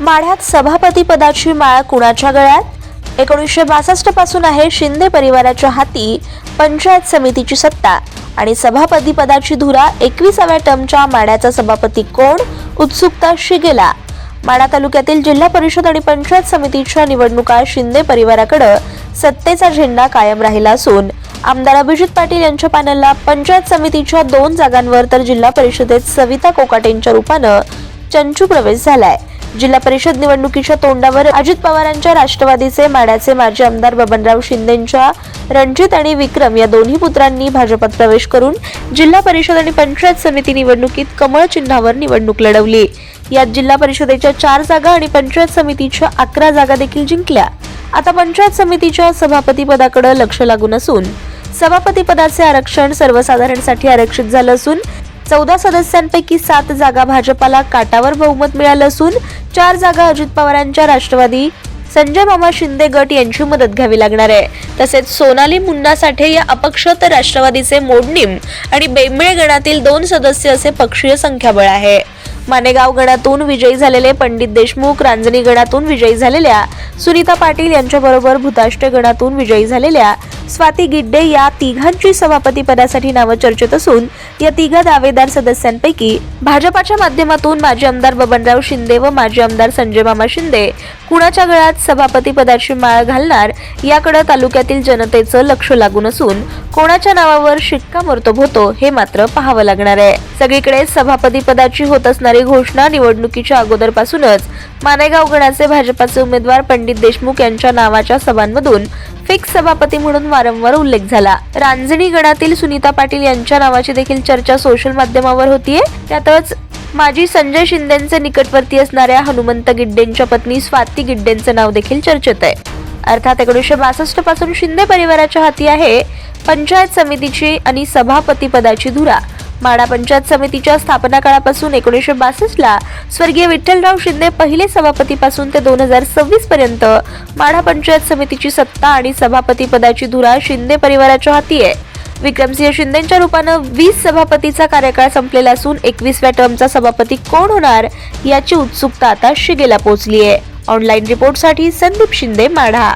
माढ्यात सभापती पदाची माळ कुणाच्या गळ्यात? एकोणीसशे बासष्टपासून आहे शिंदे परिवाराच्या हाती पंचायत समितीची सत्ता आणि सभापती पदाची धुरा एकविसाव्या टर्मच्या माढ्याचा सभापती कोण? उत्सुकता शिगेला. माढा तालुक्यातील जिल्हा परिषद आणि पंचायत समितीच्या निवडणुका शिंदे परिवाराकडे सत्तेचा झेंडा कायम राहिला असून आमदार अभिजित पाटील यांच्या पॅनलला पंचायत समितीच्या दोन जागांवर तर जिल्हा परिषदेत सविता कोकाटेंच्या रूपानं चंचू प्रवेश झालाय. जिल्हा परिषद निवडणुकीच्या तोंडावर अजित पवारांच्या राष्ट्रवादीचे माड्याचे माजी आमदार बबनराव शिंदेंच्या रणजित आणि विक्रम या दोन्ही पुत्रांनी भाजपात प्रवेश करून जिल्हा परिषद आणि पंचायत समिती निवडणुकीत कमळ चिन्हावर निवडणूक लढवली. यात जिल्हा परिषदेच्या चार जागा आणि पंचायत समितीच्या अकरा जागा देखील जिंकल्या. आता पंचायत समितीच्या सभापती पदाकडे लक्ष लागून असून सभापती पदाचे आरक्षण सर्वसाधारणसाठी आरक्षित झालं असून चौदा सदस्यांपैकी सात जागा भाजपाला काटावर बहुमत मिळालं असून चार जागा अजित पवारांच्या राष्ट्रवादी. संजय मामा शिंदे गट यांची मदत घ्यावी लागणार आहे. तसेच सोनाली मुन्ना साठे या अपक्ष तर राष्ट्रवादीचे मोडणीम आणि बेंबळे गणातील दोन सदस्य असे पक्षीय संख्याबळ आहे. मानेगाव गणातून विजयी झालेले पंडित देशमुख रांजणी गणातून विजयी झालेल्या सुनीता पाटील यांच्याबरोबर भूताष्ट गणातून विजयी झालेल्या स्वाती गिड्डे या तिघांची सभापती पदासाठी नावं चर्चेत असून या तिघा दावेदार सदस्यांपैकी भाजपाच्या माध्यमातून माजी आमदार बबनराव शिंदे व माजी आमदार संजय मामा शिंदे कुणाच्या गळ्यात सभापती पदाची माळ घालणार याकडे तालुक्यातील जनतेचं लक्ष लागून असून कोणाच्या नावावर शिक्कामोर्तब होतो हे मात्र पाहावं लागणार आहे. सगळीकडे सभापती पदाची होत असणारी घोषणा निवडणुकीच्या अगोदरपासूनच मानेगाव गणाचे भाजपाचे उमेदवार पंडित देशमुख यांच्या नावाच्या सभांमधून फिक्स सभापती म्हणून वारंवार उल्लेख झाला. रांजणी गणातील सुनीता पाटील यांच्या नावाची देखील चर्चा सोशल माध्यमावर होतीये. त्यातच माजी संजय शिंदेचे निकटवर्ती असणाऱ्या हनुमंत गिड्डेंच्या पत्नी स्वाती गिड्डेंचं नाव देखील चर्चेत आहे. अर्थात एकोणीसशे बासष्टपासून शिंदे परिवाराच्या हाती आहे. पंचायत समितीची आणि सभापती पदाची धुरा. माडा पंचायत समितीच्या स्थापना काळापासून एकोणीसशे बासष्ट ला स्वर्गीय विठ्ठलराव शिंदे पहिले सभापतीपासून ते दोन हजार सव्वीस पर्यंत माढा पंचायत समितीची सत्ता आणि सभापती पदाची धुरा शिंदे परिवाराच्या हाती आहे. विक्रमसिंह शिंदेच्या रूपानं वीस सभापतीचा कार्यकाळ संपलेला असून एकवीसव्या टर्मचा सभापती कोण होणार याची उत्सुकता आता शिगेला पोहोचली आहे ऑनलाईन रिपोर्टसाठी संदीप शिंदे माढा.